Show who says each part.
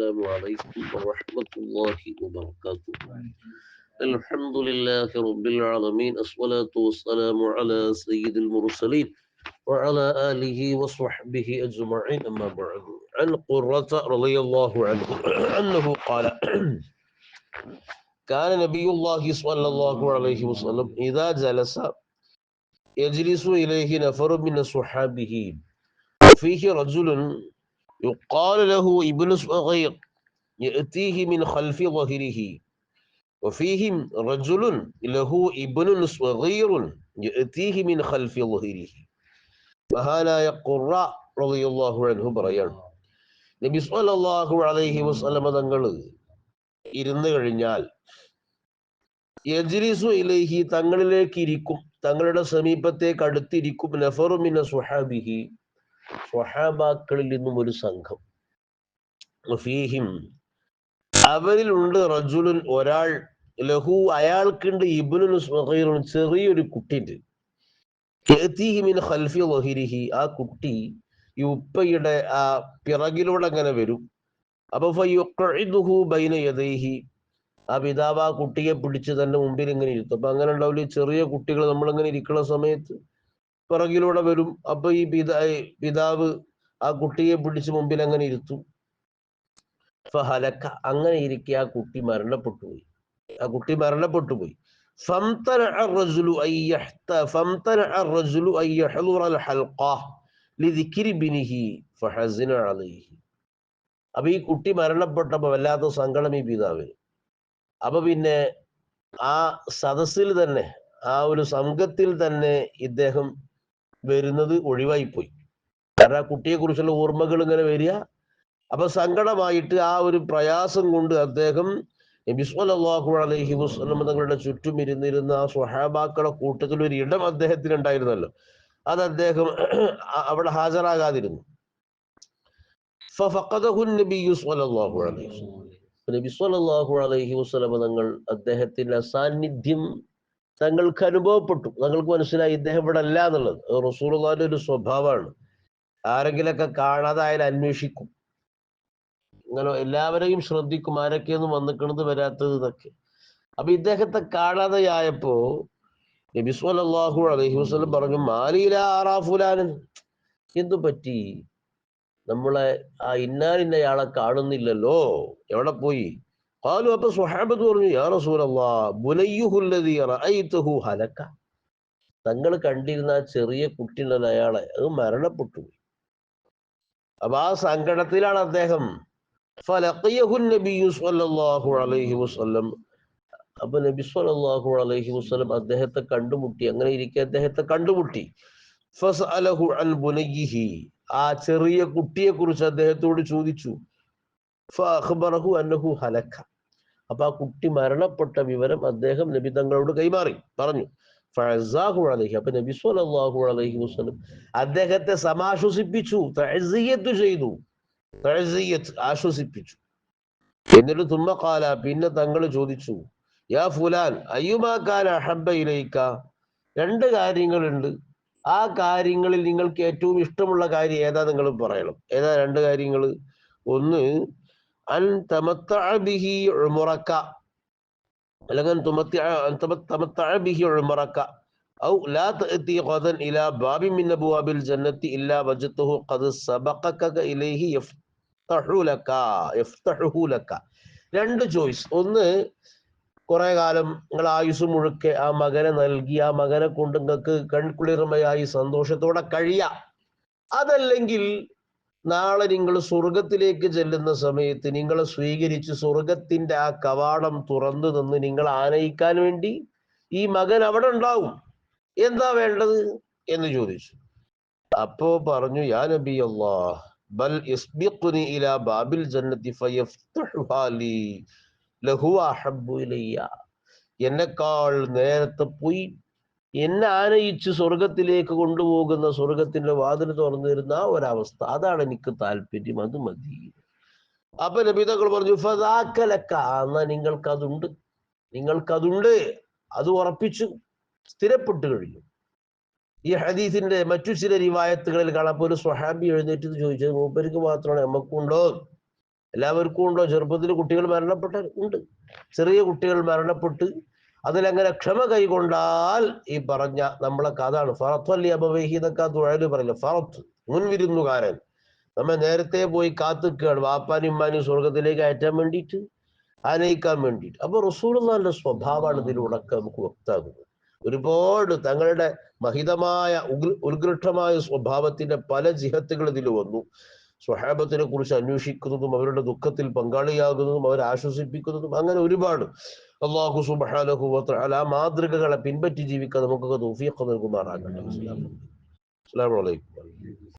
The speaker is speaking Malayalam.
Speaker 1: السلام عليكم ورحمة الله وبركاته. الحمد لله رب العالمين الصلاة والسلام على سيد المرسلين وعلى آله وصحبه أجمعين. أما بعد عن قرة رضي الله عنه أنه قال كان نبي الله صلى الله عليه وسلم إذا جلس يجلس إليه نفر من صحابه. وفيه رجل يقال له ابن صغير يأتيه من خلف ظهره وفيهم رجل له ابن صغير يأتيه من خلف ظهره മഹാനായ ഖുറ റളിയല്ലാഹു അൻഹു പറയാണ് നബി സ്വല്ലല്ലാഹു അലൈഹി വസല്ലമ തങ്ങൾ ഇരുന്ന് കഴിഞ്ഞാൽ യജ്ലിസു ഇലൈഹി തങ്ങളിലേക്ക് ഇരിക്കും തങ്ങളുടെ സമീപത്തേക്ക് അടുത്തിരിക്കും നഫറു മിന സുഹാബിഹി സ്വഹാബാക്കളിൽ നിന്നും ഒരു സംഘം. ഫീഹിം അവരിലുണ്ട് റജുലുൻ ഒരാൾ ലഹു അയാൾക്കുണ്ട് ഇബ്നുൻ സ്വഗീറുൻ ചെറിയൊരു കുട്ടിയുണ്ട്. ആ കുട്ടി ഈ ഉപ്പയുടെ ആ പിറകിലൂടെ അങ്ങനെ വരും. അപ്പൊ ഫയുഖ്ഇദുഹു ബൈന യദൈഹി ആ പിതാവ് ആ കുട്ടിയെ പിടിച്ച് തന്റെ മുമ്പിൽ ഇങ്ങനെ ഇരുത്തും. അപ്പൊ അങ്ങനെ ഉണ്ടാവില്ല ചെറിയ കുട്ടികൾ നമ്മളിങ്ങനെ ഇരിക്കുന്ന സമയത്ത് പിറകിലൂടെ വരും. അപ്പൊ ഈ പിതാ പിതാവ് ആ കുട്ടിയെ പിടിച്ച് മുമ്പിൽ അങ്ങനെ ഇരുത്തും? ഫഹലക്ക അങ്ങനെ ഇരിക്കെ ആ കുട്ടി മരണപ്പെട്ടു പോയി. ആ കുട്ടി മരണപ്പെട്ടു പോയി. അപ്പൊ ഈ കുട്ടി മരണപ്പെട്ടപ്പോ വല്ലാത്ത സങ്കടം ഈ പിതാവിന്. അപ്പൊ പിന്നെ ആ സദസ്സിൽ തന്നെ ആ ഒരു സംഘത്തിൽ തന്നെ ഇദ്ദേഹം വരുന്നത് ഒഴിവായിപ്പോയി. കാരണം ആ കുട്ടിയെ കുറിച്ചുള്ള ഓർമ്മകൾ ഇങ്ങനെ വരിക. അപ്പൊ സങ്കടമായിട്ട് ആ ഒരു പ്രയാസം കൊണ്ട് അദ്ദേഹം നബി സ്വല്ലല്ലാഹു അലൈഹി വസല്ലം തങ്ങളുടെ ചുറ്റും ഇരുന്നിരുന്ന ആ സ്വഹാബാക്കളുടെ കൂട്ടത്തിൽ ഒരു ഇടം അദ്ദേഹത്തിന് ഉണ്ടായിരുന്നല്ലോ അത് അദ്ദേഹം അവിടെ ഹാജരാകാതിരുന്നു. നബി അലൈഹി വസല്ലം തങ്ങൾ അദ്ദേഹത്തിന്റെ സാന്നിധ്യം തങ്ങൾക്ക് അനുഭവപ്പെട്ടു. തങ്ങൾക്ക് മനസ്സിലായി ഇദ്ദേഹം ഇവിടെ അല്ല എന്നുള്ളത്. അത് റസൂലുള്ളാഹിന്റെ ഒരു സ്വഭാവമാണ്. ആരെങ്കിലൊക്കെ കാണാതെ അയാൾ അന്വേഷിക്കും. ഇങ്ങനെ എല്ലാവരെയും ശ്രദ്ധിക്കും. ആരൊക്കെയൊന്ന് വന്നിക്കണത് വരാത്തത് ഇതൊക്കെ. അപ്പൊ ഇദ്ദേഹത്തെ കാണാതെയായപ്പോ നബി സ്വല്ലല്ലാഹു അലൈഹി വസല്ലം പറഞ്ഞു മാലിയില ആറാഫുലാനൻ എന്തു പറ്റി? നമ്മളെ ആ ഇന്നാലിന്നയാളെ കാണുന്നില്ലല്ലോ. എവിടെ പോയി? കാലു അപ്പൊ സുഹാബത്ത് പറഞ്ഞു യാ റസൂലല്ലാ ബുനയ്യുഹുല്ലദീ റഅയ്തുഹു ഹലക തങ്ങൾ കണ്ടിരുന്ന ആ ചെറിയ കുട്ടിയുള്ള അയാളെ അത് മരണപ്പെട്ടു അപ്പൊ ആ സങ്കടത്തിലാണ് അദ്ദേഹം അപ്പൊ നബി സല്ലല്ലാഹു അലൈഹി വസല്ലം അദ്ദേഹത്തെ കണ്ടുമുട്ടി അങ്ങനെ ഇരിക്കെ അദ്ദേഹത്തെ കണ്ടുമുട്ടി. ഫസഅലഹു അൻ ബുനയ്യിഹി ആ ചെറിയ കുട്ടിയെ കുറിച്ച് അദ്ദേഹത്തോട് ചോദിച്ചു ഫഅഖ്ബറഹു അന്നഹു ഹലക അപ്പൊ ആ കുട്ടി മരണപ്പെട്ട വിവരം അദ്ദേഹം നബി തങ്ങളോട് കൈമാറി. പറഞ്ഞു. ഫഴസാഹു അലൈഹി. അപ്പൊ നബി സ്വല്ലല്ലാഹു അലൈഹി വസല്ലം അദ്ദേഹത്തെ സമാശ്വസിപ്പിച്ചു. ചെയ്തു. ആശ്വസിപ്പിച്ചു. എന്നിട്ട് തുമ്മ കാല പിന്നെ തങ്ങൾ ചോദിച്ചു യാ ഫുലാൻ അയ്യുമാ കാല അഹബ്ബ ഇലൈക്ക? രണ്ട് കാര്യങ്ങളുണ്ട്. ആ കാര്യങ്ങളിൽ നിങ്ങൾക്ക് ഏറ്റവും ഇഷ്ടമുള്ള കാര്യം ഏതാ? നിങ്ങൾ പറയണം. ഏതാ രണ്ട് കാര്യങ്ങൾ ഒന്ന് ഔ ലാ ഇലാ ജന്നത്തി ഇല്ലാ ഖദ് സബഖക ഇലൈഹി ലക രണ്ട് ചോയ്സ് ഒന്ന് കുറെ കാലം നിങ്ങൾ ആയുസ് മുഴുക്കെ ആ മകനെ നൽകി ആ മകനെ കൊണ്ട് നിങ്ങൾക്ക് കൺകുളിർമയായി സന്തോഷത്തോടെ കഴിയാം. അതല്ലെങ്കിൽ നാളെ നിങ്ങൾ സ്വർഗത്തിലേക്ക് ചെല്ലുന്ന സമയത്ത് നിങ്ങളെ സ്വീകരിച്ച് സ്വർഗത്തിന്റെ ആ കവാടം തുറന്നു നിന്ന് നിങ്ങൾ ആനയിക്കാൻ വേണ്ടി ഈ മകൻ അവിടെ ഉണ്ടാവും. എന്താ വേണ്ടത്? എന്ന് ചോദിച്ചു. അപ്പോ പറഞ്ഞു യാ നബി അല്ലാഹ് ബൽ ഇസ്ബിഖുനി ഇലാ ബാബിൽ ജന്നത്തി ഫയഫ്തഹുഹാ ലീ ലഹുവ അഹബ്ബു ഇലയ്യ. എന്നെക്കാൾ നേരത്തെ പോയി എന്നെ ആനയിച്ച് സ്വർഗത്തിലേക്ക് കൊണ്ടുപോകുന്ന സ്വർഗത്തിന്റെ വാതിൽ തുറന്നു തരുന്ന ആ ഒരവസ്ഥ. അതാണ് എനിക്ക് താല്പര്യം. അത് മതി. അപ്പൊ നബിതകൾ പറഞ്ഞു ഫതാക്കലക്ക എന്നാ നിങ്ങൾക്കതുണ്ട്. നിങ്ങൾക്കതുണ്ട്. അത് ഉറപ്പിച്ചു സ്ഥിരപ്പെട്ടു കഴിഞ്ഞു. ഈ ഹദീസിന്റെ മറ്റു ചില റിവായത്തുകളിൽ കാണാപ്പോ ഒരു സ്വഹാബി എഴുന്നേറ്റ് ചോദിച്ചത് മൂപ്പർക്ക് മാത്രമാണ് നമുക്കുണ്ടോ എല്ലാവർക്കും ഉണ്ടോ ചെറുപ്പത്തിൽ കുട്ടികൾ മരണപ്പെട്ട ഉണ്ട്. ചെറിയ കുട്ടികൾ മരണപ്പെട്ട് അതിലങ്ങനെ ക്ഷമ കൈകൊണ്ടാൽ ഈ പറഞ്ഞ നമ്മളെ അതാണ് ഫറത്തല്ലി അപവേഹി എന്നൊക്കെ തുഴൽ പറയില്ല ഫറത്ത് മുൻവിരുന്നുകാരൻ. നമ്മെ നേരത്തെ പോയി കാത്തുക്കുകയാണ് വാപ്പാനും ഉമ്മാനും സ്വർഗത്തിലേക്ക് അയറ്റാൻ വേണ്ടിയിട്ട് ആനയിക്കാൻ വേണ്ടിയിട്ട്. അപ്പൊ റസൂലുള്ളാന്റെ സ്വഭാവമാണ് ഇതിലൂടൊക്കെ നമുക്ക് വ്യക്തമാകുന്നത്. ഒരുപാട് തങ്ങളുടെ മഹിതമായ ഉൽകൃഷ്ടമായ സ്വഭാവത്തിന്റെ പല ജിഹത്തുകൾ ഇതിൽ വന്നു. സ്വഹാബത്തിനെ കുറിച്ച് അന്വേഷിക്കുന്നതും അവരുടെ ദുഃഖത്തിൽ പങ്കാളിയാകുന്നതും അവരെ ആശ്വസിപ്പിക്കുന്നതും അങ്ങനെ ഒരുപാട്. അള്ളാഹു സുബ്ഹാനഹു വ തആല ആ മാതൃകകളെ പിൻപറ്റി ജീവിക്കാൻ നമുക്കൊക്കെ തൗഫീഖ് നൽകുമാറാകട്ടെ. അസ്സാം അലൈക്കും.